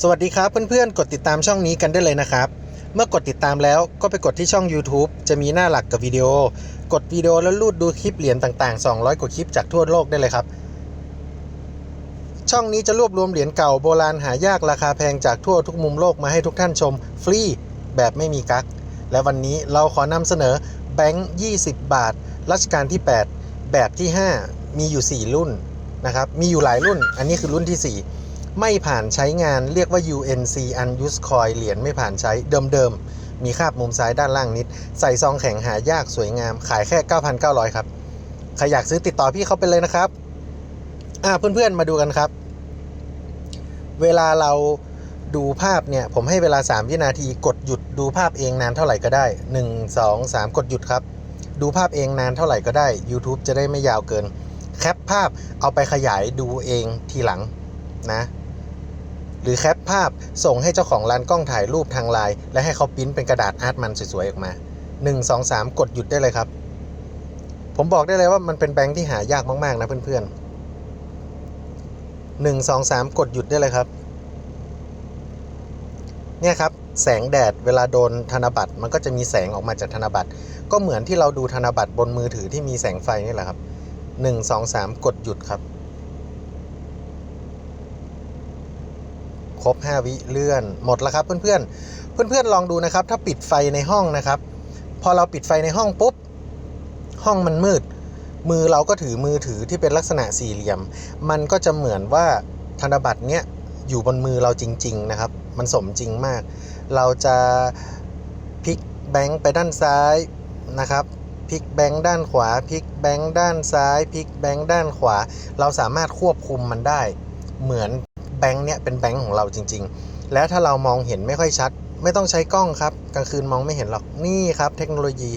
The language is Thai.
สวัสดีครับเพื่อนๆ กดติดตามช่องนี้กันได้เลยนะครับ เมื่อกดติดตามแล้วก็ไปกดที่ช่อง YouTube จะมีหน้าหลักกับวิดีโอ กดวิดีโอแล้วลูดดูคลิปเหรียญต่างๆ 200 กว่าคลิปจากทั่วโลกได้เลยครับ ช่องนี้จะรวบรวมเหรียญเก่าโบราณหายากราคาแพงจากทั่วทุกมุมโลกมาให้ทุกท่านชม ฟรีแบบไม่มีกักและวันนี้เราขอนำเสนอแบงค์20 บาทรัชกาลที่ 8 แบบที่ 5 มีอยู่ 4 รุ่นนะครับมีอยู่หลายรุ่น อันนี้คือรุ่นที่ 4 ไม่ผ่านใช้งานเรียกว่า UNC Unused Coin เหรียญไม่ผ่านใช้เดิมๆ มีคาบมุมซ้ายด้านล่างนิด ใส่ซองแข็งหายากสวยงาม ขายแค่ 9,900 ครับ ใครอยากซื้อติดต่อพี่เขาไปเลยนะครับ อ่าเพื่อนๆมาดูกันครับ เวลาเราดูภาพเนี่ย ผมให้เวลา 3 วินาทีกดหยุดดูภาพเองนานเท่าไหร่ก็ได้ 1 2 3 กดหยุดครับ ดูภาพเองนานเท่าไหร่ก็ได้ YouTube จะได้ไม่ยาวเกิน แคปภาพเอาไปขยายดูเองทีหลังนะ หรือแคปภาพส่งให้เจ้าของร้านกล้องถ่ายรูปทางไลน์และให้เขาปริ้นเป็นกระดาษอาร์ตมันสวยๆออกมา 1 2 3 กดหยุดได้เลยครับ ผมบอกได้เลยว่ามันเป็นแบงค์ที่หายากมากๆนะเพื่อนๆ 1 2 3 กดหยุดได้เลยครับ เนี่ยครับแสงแดดเวลาโดนธนบัตรมันก็จะมีแสงออกมาจากธนบัตร ก็เหมือนที่เราดูธนบัตรบนมือถือที่มีแสงไฟนี่แหละครับ 1 2 3 กดหยุดครับ ครบ 5 วิเลื่อนหมดแล้วครับเพื่อนๆ เพื่อนๆลองดูนะครับ ถ้าปิดไฟในห้องนะครับ พอเราปิดไฟในห้องปุ๊บ ห้องมันมืด มือเราก็ถือมือถือที่เป็นลักษณะสี่เหลี่ยม มันก็จะเหมือนว่าธนบัตรเนี้ยอยู่บนมือเราจริง ๆ นะครับ มันสมจริงมาก เราจะพลิกแบงค์ไปด้านซ้ายนะครับพลิกแบงค์ด้านขวาพลิกแบงค์ด้านซ้ายพลิกแบงค์ด้านขวา เราสามารถควบคุมมันได้เหมือน แบงค์เนี่ยเป็นแบงค์ของเราจริง ๆ แล้วถ้าเรามองเห็นไม่ค่อยชัด ไม่ต้องใช้กล้องครับกลางคืนมองไม่เห็นหรอกนี่ครับเทคโนโลยี